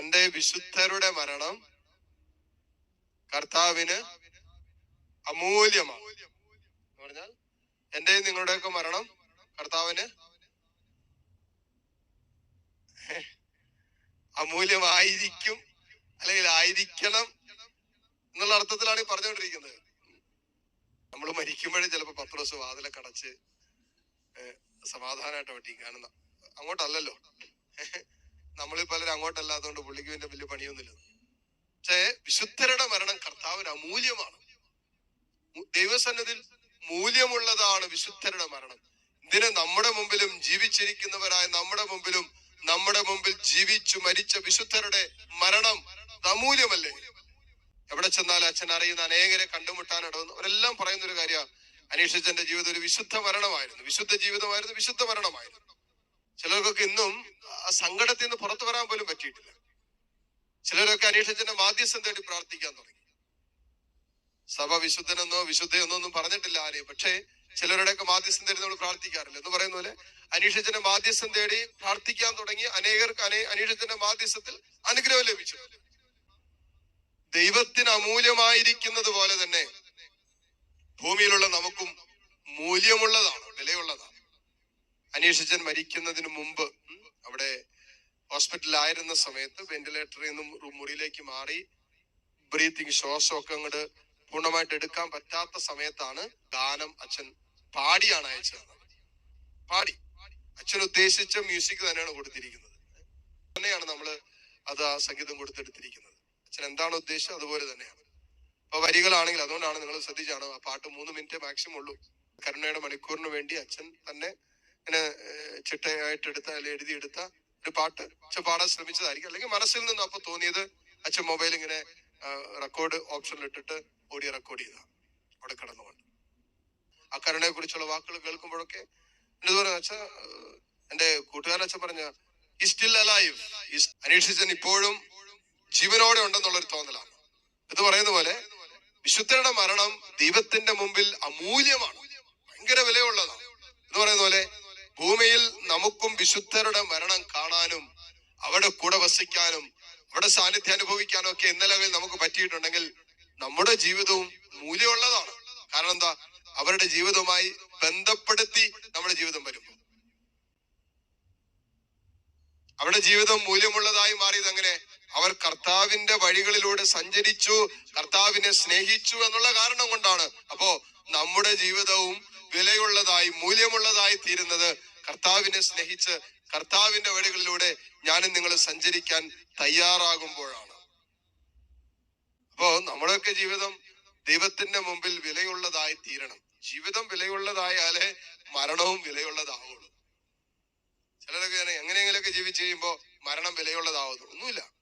തന്റെ വിശുദ്ധരുടെ മരണം കർത്താവിന് അമൂല്യമാണ്. പറഞ്ഞാൽ എന്റെയും നിങ്ങളുടെയൊക്കെ മരണം കർത്താവിന് അമൂല്യമായിരിക്കും അല്ലെങ്കിൽ ആയിരിക്കണം എന്നുള്ള അർത്ഥത്തിലാണ് ഈ പറഞ്ഞുകൊണ്ടിരിക്കുന്നത്. നമ്മൾ മരിക്കുമ്പോഴേ ചിലപ്പോ പത്ത് ദിവസം വാതിലൊക്കെ അടച്ച് സമാധാനമായിട്ട് പറ്റി കാണുന്ന അങ്ങോട്ടല്ലല്ലോ. നമ്മളിൽ പലരും അങ്ങോട്ടല്ലാത്തതുകൊണ്ട് പുള്ളിക്ക് പിന്നെ വലിയ പണിയൊന്നുമില്ല. പക്ഷേ വിശുദ്ധരുടെ മരണം കർത്താവിന് അമൂല്യമാണ്. ദൈവസന്നതിൽ മൂല്യമുള്ളതാണ് വിശുദ്ധരുടെ മരണം. ഇതിന് നമ്മുടെ മുമ്പിലും ജീവിച്ചിരിക്കുന്നവരായ നമ്മുടെ മുമ്പിലും നമ്മുടെ മുമ്പിൽ ജീവിച്ചു മരിച്ച വിശുദ്ധരുടെ മരണം അമൂല്യമല്ലേ? എവിടെ ചെന്നാൽ അച്ഛൻ അറിയുന്ന അനേകരെ കണ്ടുമുട്ടാൻ ഇടവെന്ന് അവരെല്ലാം പറയുന്ന ഒരു കാര്യമാണ്. അനീഷച്ചന്റെ ജീവിതം ഒരു വിശുദ്ധ മരണമായിരുന്നു. വിശുദ്ധ ജീവിതമായിരുന്നു വിശുദ്ധ മരണമായിരുന്നു. ചിലർക്കൊക്കെ ഇന്നും സങ്കടത്തിൽ നിന്ന് പുറത്തു വരാൻ പോലും പറ്റിയിട്ടില്ല. ചിലരൊക്കെ അനീഷച്ചന്റെ മാധ്യസ്ഥം തേടി പ്രാർത്ഥിക്കാൻ തുടങ്ങി. സഭ വിശുദ്ധനെന്നോ വിശുദ്ധയെന്നോ ഒന്നും പറഞ്ഞിട്ടില്ല ആരെയും. പക്ഷേ ചിലരുടെയൊക്കെ മാധ്യസ്ഥം തേടി നമ്മൾ പ്രാർത്ഥിക്കാറില്ല. എന്ന് പറയുന്ന പോലെ അനീഷച്ചന്റെ മാധ്യസ്ഥം തേടി പ്രാർത്ഥിക്കാൻ തുടങ്ങി അനേകർക്ക് അനേ അനീഷച്ചന്റെ മാധ്യസ്ഥത്തിൽ അനുഗ്രഹം ലഭിച്ചു. ദൈവത്തിന് അമൂല്യമായിരിക്കുന്നത് പോലെ തന്നെ ഭൂമിയിലുള്ള നമുക്കും മൂല്യമുള്ളതാണ് വിലയുള്ളതാണ്. അനീഷച്ചൻ മരിക്കുന്നതിന് മുമ്പ് അവിടെ ഹോസ്പിറ്റലിലായിരുന്ന സമയത്ത് വെന്റിലേറ്ററിൽ നിന്നും മുറിയിലേക്ക് മാറി ബ്രീത്തിങ് ശ്വാസമൊക്കെ അങ്ങോട്ട് പൂർണമായിട്ട് എടുക്കാൻ പറ്റാത്ത സമയത്താണ് ഗാനം അച്ഛൻ പാടിയാണ് അയച്ചത്. പാടി. അച്ഛൻ ഉദ്ദേശിച്ച മ്യൂസിക് തന്നെയാണ് കൊടുത്തിരിക്കുന്നത്. തന്നെയാണ് നമ്മൾ അത് ആ സംഗീതം കൊടുത്തെടുത്തിരിക്കുന്നത്. അച്ഛൻ എന്താണ് ഉദ്ദേശിച്ചത്? അതുപോലെ തന്നെയാണ്. അപ്പൊ വരികളാണെങ്കിൽ അതുകൊണ്ടാണ് നിങ്ങൾ ശ്രദ്ധിച്ചാണ് ആ പാട്ട് മൂന്ന് മിനിറ്റ് മാക്സിമം ഉള്ളൂ. കരുണയുടെ മണിക്കൂറിന് വേണ്ടി അച്ഛൻ തന്നെ ഇങ്ങനെ ഏഹ്, ചിട്ടയായിട്ട് എടുത്ത അല്ലെങ്കിൽ എഴുതിയെടുത്ത ഒരു പാട്ട് അച്ഛൻ പാടാൻ ശ്രമിച്ചതായിരിക്കും. അല്ലെങ്കിൽ മനസ്സിൽ നിന്ന് അപ്പൊ തോന്നിയത് അച്ഛൻ മൊബൈൽ ഇങ്ങനെ റെക്കോർഡ് ഓപ്ഷനിൽ ഇട്ടിട്ട് ഓടി റെക്കോർഡ് ചെയ്ത. അവിടെ കിടന്നുകൊണ്ട് ആ കരുണയെ കുറിച്ചുള്ള വാക്കുകൾ കേൾക്കുമ്പോഴൊക്കെ എന്റെ പറഞ്ഞു അച്ഛ എന്റെ കൂട്ടുകാരൻ അച്ഛൻ പറഞ്ഞ ഈ സ്റ്റിൽ അലൈവ് അനീഷിച്ചൻ ഇപ്പോഴും ജീവനോടെ ഉണ്ടെന്നുള്ളൊരു തോന്നലാണ്. ഇത് പറയുന്ന പോലെ വിശുദ്ധരുടെ മരണം ദൈവത്തിന്റെ മുമ്പിൽ അമൂല്യമാണ്. ഭയങ്കര വിലയുള്ളതാണ് എന്ന് പറയുന്ന പോലെ ഭൂമിയിൽ നമുക്കും വിശുദ്ധരുടെ മരണം കാണാനും അവിടെ കൂടെ വസിക്കാനും അവിടെ സാന്നിധ്യം അനുഭവിക്കാനും ഒക്കെ ഇന്നലകളിൽ നമുക്ക് പറ്റിയിട്ടുണ്ടെങ്കിൽ നമ്മുടെ ജീവിതവും മൂല്യമുള്ളതാണ്. കാരണം എന്താ? അവരുടെ ജീവിതവുമായി ബന്ധപ്പെടുത്തി നമ്മുടെ ജീവിതം വരുമ്പോൾ. അവരുടെ ജീവിതം മൂല്യമുള്ളതായി മാറിയത് അങ്ങനെ അവർ കർത്താവിന്റെ വഴികളിലൂടെ സഞ്ചരിച്ചു കർത്താവിനെ സ്നേഹിച്ചു എന്നുള്ള കാരണം കൊണ്ടാണ്. അപ്പോ നമ്മുടെ ജീവിതവും വിലയുള്ളതായി മൂല്യമുള്ളതായി തീരുന്നത് കർത്താവിനെ സ്നേഹിച്ച് കർത്താവിന്റെ വഴികളിലൂടെ ഞാനും നിങ്ങൾ സഞ്ചരിക്കാൻ തയ്യാറാകുമ്പോഴാണ്. അപ്പോ നമ്മുടെയൊക്കെ ജീവിതം ദൈവത്തിന്റെ മുമ്പിൽ വിലയുള്ളതായി തീരണം. ജീവിതം വിലയുള്ളതായാലേ മരണവും വിലയുള്ളതാവുള്ളൂ. ചിലരൊക്കെ എങ്ങനെയെങ്കിലൊക്കെ ജീവിച്ച് കഴിയുമ്പോ മരണം വിലയുള്ളതാവുന്നു. ഒന്നുമില്ല.